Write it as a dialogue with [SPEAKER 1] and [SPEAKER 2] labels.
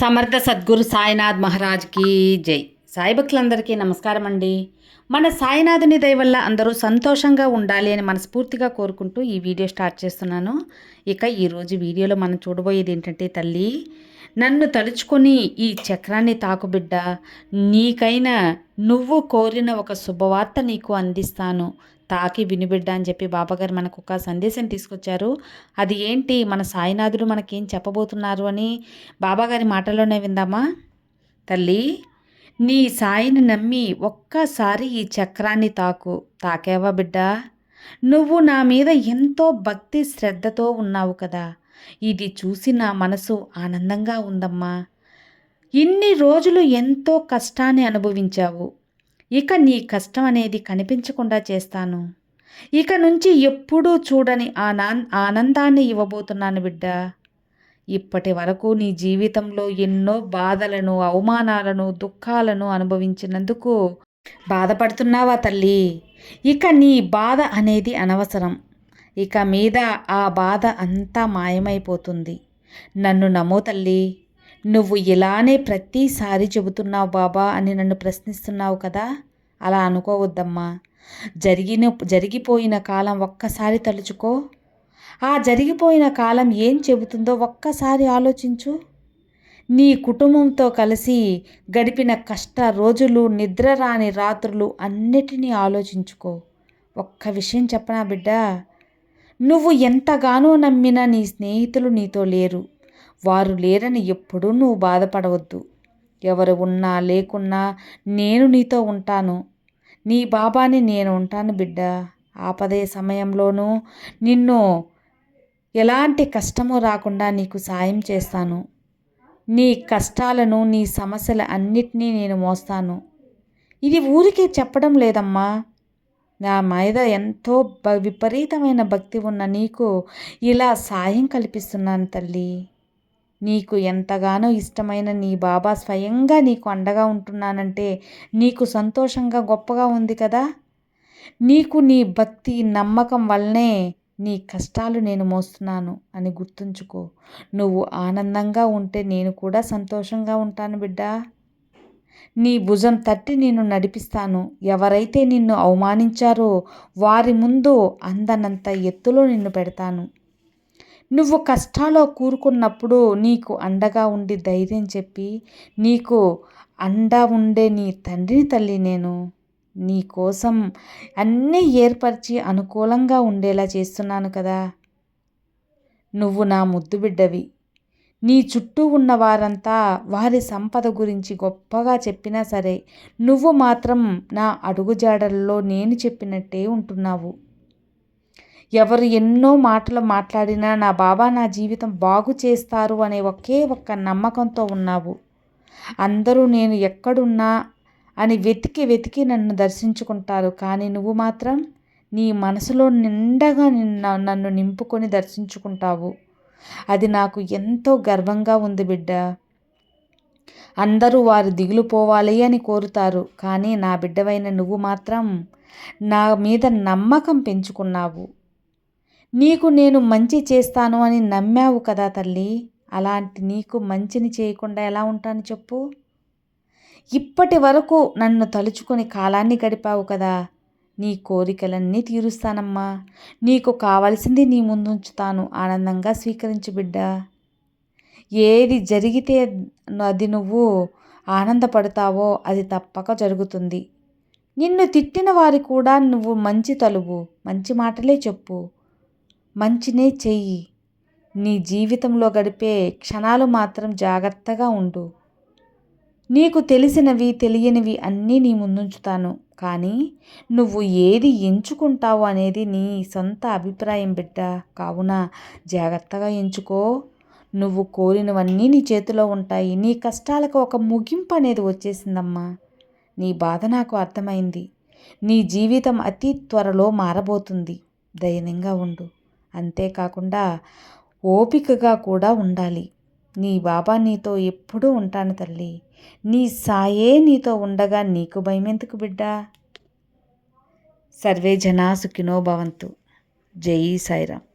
[SPEAKER 1] సమర్థ సద్గురు సాయినాథ్ మహారాజ్కి జై. సాయి భక్తులందరికీ నమస్కారం అండి. మన సాయినాథుని దయ వల్ల అందరూ సంతోషంగా ఉండాలి అని మనస్ఫూర్తిగా కోరుకుంటూ ఈ వీడియో స్టార్ట్ చేస్తున్నాను. ఇక ఈరోజు వీడియోలో మనం చూడబోయేది ఏంటంటే తల్లి నన్ను తలుచుకొని ఈ చక్రాన్ని తాకుబిడ్డ నీకైనా నువ్వు కోరిన ఒక శుభవార్త నీకు అందిస్తాను. తాకి వినిబిడ్డ అని చెప్పి బాబాగారు మనకు ఒక సందేశం తీసుకొచ్చారు. అది ఏంటి? మన సాయినాథుడు మనకేం చెప్పబోతున్నారు అని బాబాగారి మాటలోనే విందామా? తల్లి నీ సాయిని నమ్మి ఒక్కసారి ఈ చక్రాన్ని తాకు. తాకేవా బిడ్డ? నువ్వు నా మీద ఎంతో భక్తి శ్రద్ధతో ఉన్నావు కదా. ఇది చూసి నా మనసు ఆనందంగా ఉందమ్మా. ఇన్ని రోజులు ఎంతో కష్టాన్ని అనుభవించావు. ఇక నీ కష్టం అనేది కనిపించకుండా చేస్తాను. ఇక నుంచి ఎప్పుడూ చూడని ఆనా ఆనందాన్ని ఇవ్వబోతున్నాను బిడ్డ. ఇప్పటి వరకు నీ జీవితంలో ఎన్నో బాధలను అవమానాలను దుఃఖాలను అనుభవించినందుకు బాధపడుతున్నావా తల్లి? ఇక నీ బాధ అనేది అనవసరం. ఇక మీద ఆ బాధ అంతా మాయమైపోతుంది. నన్ను నమ్మో తల్లి నువ్వు ఇలానే ప్రతిసారి చెబుతున్నావు బాబా అని నన్ను ప్రశ్నిస్తున్నావు కదా? అలా అనుకోవద్దమ్మా. జరిగిన జరిగిపోయిన కాలం ఒక్కసారి తలుచుకో. ఆ జరిగిపోయిన కాలం ఏం చెబుతుందో ఒక్కసారి ఆలోచించు. నీ కుటుంబంతో కలిసి గడిపిన కష్ట రోజులు నిద్ర రాని రాత్రులు అన్నిటినీ ఆలోచించుకో. ఒక్క విషయం చెప్పనా బిడ్డ? నువ్వు ఎంతగానో నమ్మిన నీ స్నేహితులు నీతో లేరు. వారు లేరని ఎప్పుడూ నువ్వు బాధపడవద్దు. ఎవరు ఉన్నా లేకున్నా నేను నీతో ఉంటాను. నీ బాబాని నేను ఉంటాను బిడ్డ. ఆపదే సమయంలోనూ నిన్ను ఎలాంటి కష్టము రాకుండా నీకు సాయం చేస్తాను. నీ కష్టాలను నీ సమస్యల అన్నిటినీ నేను మోస్తాను. ఇది ఊరికే చెప్పడం లేదమ్మా. నా మీద ఎంతో విపరీతమైన భక్తి ఉన్న నీకు ఇలా సాయం కల్పిస్తున్నాను తల్లి. నీకు ఎంతగానో ఇష్టమైన నీ బాబా స్వయంగా నీకు అండగా ఉంటున్నానంటే నీకు సంతోషంగా గొప్పగా ఉంది కదా? నీకు నీ భక్తి నమ్మకం వల్లనే నీ కష్టాలు నేను మోస్తున్నాను అని గుర్తుంచుకో. నువ్వు ఆనందంగా ఉంటే నేను కూడా సంతోషంగా ఉంటాను బిడ్డ. నీ భుజం తట్టి నిన్ను నడిపిస్తాను. ఎవరైతే నిన్ను అవమానించారో వారి ముందు అందనంత ఎత్తులో నిన్ను పెడతాను. నువ్వు కష్టాల్లో కూరుకున్నప్పుడు నీకు అండగా ఉండి ధైర్యం చెప్పి నీకు అండా ఉండే నీ తండ్రిని తల్లి నేను. నీ కోసం అన్నీ ఏర్పరిచి అనుకూలంగా ఉండేలా చేస్తున్నాను కదా. నువ్వు నా ముద్దు బిడ్డవి. నీ చుట్టూ ఉన్న వారంతా వారి సంపద గురించి గొప్పగా చెప్పినా సరే నువ్వు మాత్రం నా అడుగుజాడల్లో నేను చెప్పినట్టే ఉంటున్నావు. ఎవరు ఎన్నో మాటలు మాట్లాడినా నా బాబా నా జీవితం బాగు చేస్తారు అనే ఒకే ఒక్క నమ్మకంతో ఉన్నావు. అందరూ నేను ఎక్కడున్నా అని వెతికి వెతికి నన్ను దర్శించుకుంటారు. కానీ నువ్వు మాత్రం నీ మనసులో నిండగా నిన్న నన్ను నింపుకొని దర్శించుకుంటావు. అది నాకు ఎంతో గర్వంగా ఉంది బిడ్డ. అందరూ వారు దిగులు పోవాలి అని కోరుతారు. కానీ నా బిడ్డవైన నువ్వు మాత్రం నా మీద నమ్మకం పెంచుకున్నావు. నీకు నేను మంచి చేస్తాను అని నమ్మావు కదా తల్లి. అలాంటి నీకు మంచిని చేయకుండా ఎలా ఉంటాను చెప్పు. ఇప్పటి వరకు నన్ను తలుచుకొని కాలాన్ని గడిపావు కదా. నీ కోరికలన్నీ తీరుస్తానమ్మా. నీకు కావలసింది నీ ముందుంచుతాను ఆనందంగా స్వీకరించు బిడ్డ. ఏది జరిగితే అది నువ్వు ఆనందపడతావో అది తప్పక జరుగుతుంది. నిన్ను తిట్టిన వారి కూడా నువ్వు మంచి తలువు మంచి మాటలే చెప్పు. మంచినే చెయ్యి. నీ జీవితంలో గడిపే క్షణాలు మాత్రం జాగ్రత్తగా ఉండు. నీకు తెలిసినవి తెలియనివి అన్నీ నీ ముందుంచుతాను. కానీ నువ్వు ఏది ఎంచుకుంటావు అనేది నీ సొంత అభిప్రాయం బిడ్డ. కావున జాగ్రత్తగా ఎంచుకో. నువ్వు కోరినవన్నీ నీ చేతిలో ఉంటాయి. నీ కష్టాలకు ఒక ముగింపు అనేది వచ్చేసిందమ్మా. నీ బాధ నాకు అర్థమైంది. నీ జీవితం అతి త్వరలో మారబోతుంది. ధైర్యంగా ఉండు. అంతేకాకుండా ఓపికగా కూడా ఉండాలి. నీ బాబా నీతో ఎప్పుడూ ఉంటాను తల్లి. నీ సాయే నీతో ఉండగా నీకు భయమెందుకు బిడ్డా? సర్వే జనా సుఖినో భవంతు. జై సాయిరామ్.